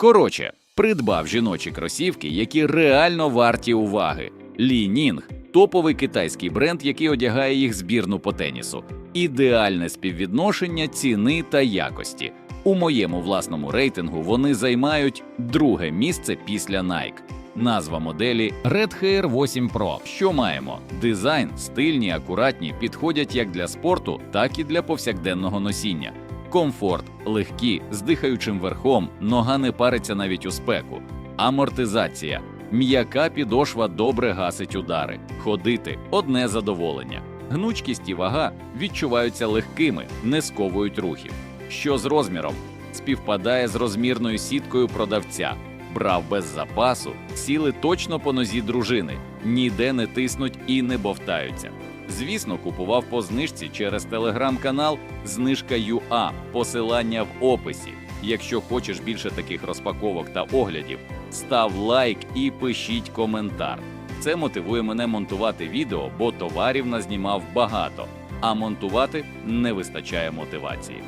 Коротше, придбав жіночі кросівки, які реально варті уваги. Лі Нінг топовий китайський бренд, який одягає їх збірну по тенісу. Ідеальне співвідношення ціни та якості. У моєму власному рейтингу вони займають друге місце після Nike. Назва моделі Red Hair 8 Pro. Що маємо? Дизайн, стильні, акуратні, підходять як для спорту, так і для повсякденного носіння. Комфорт, легкі, з дихаючим верхом, нога не париться навіть у спеку. Амортизація. М'яка підошва добре гасить удари. Ходити одне задоволення. Гнучкість і вага відчуваються легкими, не сковують рухів. Що з розміром? Співпадає з розмірною сіткою продавця. Брав без запасу, сіли точно по нозі дружини, ніде не тиснуть і не бовтаються. Звісно, купував по знижці через телеграм-канал Знижка ЮА, посилання в описі. Якщо хочеш більше таких розпаковок та оглядів, став лайк і пишіть коментар. Це мотивує мене монтувати відео, бо товарів назнімав багато, а монтувати не вистачає мотивації.